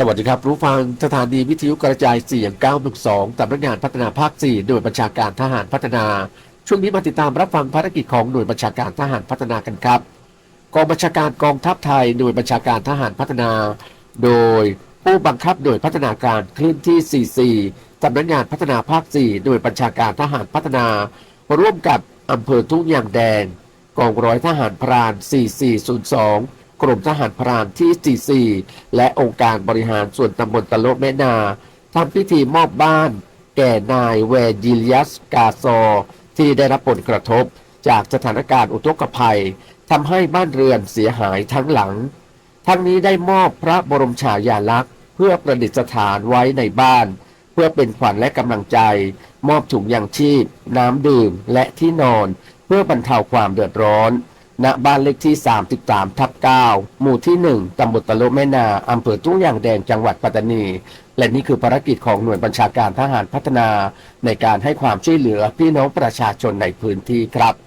สวัสดีครับ รู้ฟังสถานีวิทยุกระจายเสียง 912สำนักงานพัฒนาภาค4หน่วยบัญชาการทหารพัฒนา ช่วงนี้มาติดตามรับฟังภารกิจของหน่วยบัญชาการทหารพัฒนากันครับ กองบัญชาการกองทัพไทย หน่วยบัญชาการทหารพัฒนา โดยผู้บังคับหน่วยพัฒนาการคลื่นที่ 44สำนักงานพัฒนาภาค4หน่วยบัญชาการทหารพัฒนา ร่วมกับอำเภอทุ่งยางแดง กองร้อยทหารพราน 4402 กรมทหารพรานที่ 44 และองค์การบริหารส่วนตำบลตะโลกแม่นาทำพิธีมอบบ้าน แก่นายแวร์จิลิยัสกาซอ ที่ได้รับผลกระทบ จากสถานการณ์อุทกภัยทำให้บ้านเรือนเสียหายทั้งหลัง ทั้งนี้ได้มอบพระบรมฉายาลักษณ์ เพื่อประดิษฐานไว้ในบ้าน เพื่อเป็นขวัญและกำลังใจ มอบถุงยางชีพ น้ำดื่มและที่นอน เพื่อบรรเทาความเดือดร้อน ณบ้านเลขที่ 33 ทับ 9 หมู่ที่ 1 ตำบลตะโลแม่นา อำเภอทุ่งยางแดง จังหวัดปัตตานี และนี่คือภารกิจของหน่วยบัญชาการทหารพัฒนา ในการให้ความช่วยเหลือพี่น้องประชาชนในพื้นที่ครับ